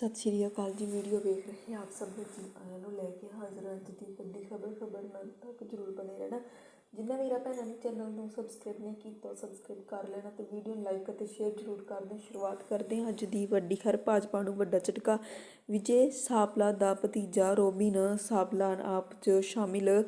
ਸਤਿ ਸ਼੍ਰੀ ਅਕਾਲ ਜੀ, ਵੀਡੀਓ ਵੇਖ ਰਹੇ ਆਪ ਸਭ ਨੂੰ ਜੀ ਆਇਆਂ ਨੂੰ ਲੈ ਕੇ ਹਾਜ਼ਰ ਹਾਂ ਅੱਜ ਦੀ ਵੱਡੀ ਖਬਰ ਖਬਰ ਨਾਲ ਤੱਕ ਜਰੂਰ ਬਣੇ ਰਹਿਣਾ। ਜਿੰਨਾ ਵੀਰਾ ਭੈਣਾਂ ਨੇ ਚੈਨਲ ਨੂੰ ਸਬਸਕ੍ਰਾਈਬ ਨਹੀਂ ਕੀਤਾ ਸਬਸਕ੍ਰਾਈਬ ਕਰ ਲੈਣਾ ਤੇ ਵੀਡੀਓ ਨੂੰ ਲਾਈਕ ਅਤੇ ਸ਼ੇਅਰ ਜਰੂਰ ਕਰ ਦੇਣਾ। ਸ਼ੁਰੂਆਤ ਕਰਦੇ ਹਾਂ ਅੱਜ ਦੀ ਵੱਡੀ ਖਬਰ, ਭਾਜਪਾ ਨੂੰ ਵੱਡਾ ਝਟਕਾ। ਵਿਜੇ ਸਾਪਲਾ ਦਾ ਭਤੀਜਾ ਰੋਬਿਨ ਸਾਪਲਾ ਆਪ 'ਚ ਸ਼ਾਮਿਲ।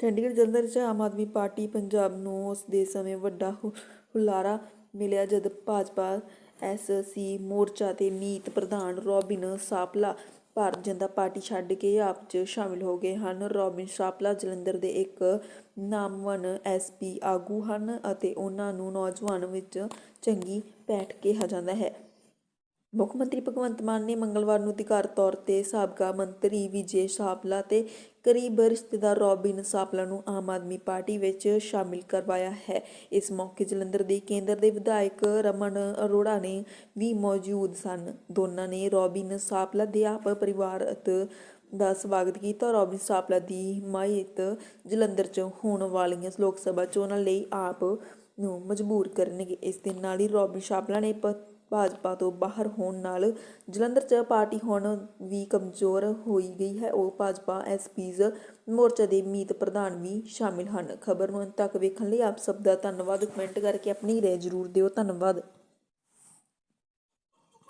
ਚੰਡੀਗੜ੍ਹ ਜਲੰਧਰ 'ਚ ਆਮ ਆਦਮੀ ਪਾਰਟੀ ਪੰਜਾਬ ਨੂੰ ਉਸ ਦੇ ਸਮੇਂ ਵੱਡਾ ਹੁ- ਹੁਲਾਰਾ ਮਿਲਿਆ ਜਦ ਭਾਜਪਾ ਐਸਸੀ ਮੋਰਚਾ ਦੇ ਮੀਤ ਪ੍ਰਧਾਨ ਰੋਬਿਨ ਸਾਪਲਾ ਭਾਰਤ ਜਨਤਾ ਪਾਰਟੀ ਛੱਡ ਕੇ ਆਪ 'ਚ ਸ਼ਾਮਿਲ ਹੋ ਗਏ ਹਨ। ਰੋਬਿਨ ਸਾਪਲਾ, ਜਲੰਧਰ ਦੇ ਇੱਕ ਨਾਮਵਨ ਐਸਪੀ ਆਗੂ ਹਨ ਅਤੇ ਉਹਨਾਂ ਨੂੰ ਨੌਜਵਾਨ ਵਿੱਚ ਚੰਗੀ ਪੈਠ ਕਿਹਾ ਜਾਂਦਾ ਹੈ। ਮੁੱਖ ਮੰਤਰੀ ਭਗਵੰਤ ਮਾਨ ਨੇ ਮੰਗਲਵਾਰ ਨੂੰ ਅਧਿਕਾਰਤ ਤੌਰ ਤੇ ਸਾਬਕਾ ਮੰਤਰੀ ਵਿਜੇ ਸਾਪਲਾ ਤੇ ਕਰੀਬ ਰਿਸ਼ਤੇਦਾਰ ਰੋਬਿਨ ਸਾਪਲਾ ਨੂੰ ਆਮ ਆਦਮੀ ਪਾਰਟੀ ਵਿੱਚ ਸ਼ਾਮਿਲ ਕਰਵਾਇਆ ਹੈ। ਇਸ ਮੌਕੇ ਜਲੰਧਰ ਦੇ ਕੇਂਦਰ ਦੇ ਵਿਧਾਇਕ ਰਮਨ ਅਰੋੜਾ ਨੇ ਵੀ ਮੌਜੂਦ ਸਨ। ਦੋਨਾਂ ਨੇ ਰੋਬਿਨ ਸਾਪਲਾ ਦੇ ਆਪ ਪਰਿਵਾਰਤ ਦਾ ਸਵਾਗਤ ਕੀਤਾ। ਰੋਬਿਨ ਸਾਪਲਾ ਦੀ ਹਿਮਾਇਤ ਜਲੰਧਰ 'ਚ ਹੋਣ ਵਾਲੀਆਂ ਲੋਕ ਸਭਾ ਚੋਣਾਂ ਲਈ ਆਪ ਨੂੰ ਮਜਬੂਰ ਕਰਨਗੇ। ਇਸ ਦੇ ਨਾਲ ਹੀ ਰੋਬਿਨ ਸਾਪਲਾ ਨੇ ਪ- ਭਾਜਪਾ ਤੋਂ ਬਾਹਰ ਹੋਣ ਨਾਲ ਜਲੰਧਰ 'ਚ ਪਾਰਟੀ ਹੁਣ ਵੀ ਕਮਜ਼ੋਰ ਹੋਈ ਗਈ ਹੈ। ਉਹ ਭਾਜਪਾ ਐਸਪੀਜ਼ ਮੋਰਚਾ ਦੇ ਮੀਤ ਪ੍ਰਧਾਨ ਵੀ ਸ਼ਾਮਿਲ ਹਨ। ਖਬਰ ਨੂੰ ਅੰਤ ਤੱਕ ਵੇਖਣ ਲਈ ਆਪ ਸਭ ਦਾ ਧੰਨਵਾਦ। ਕਮੈਂਟ ਕਰਕੇ ਆਪਣੀ ਰਾਏ ਜ਼ਰੂਰ ਦਿਓ। ਧੰਨਵਾਦ।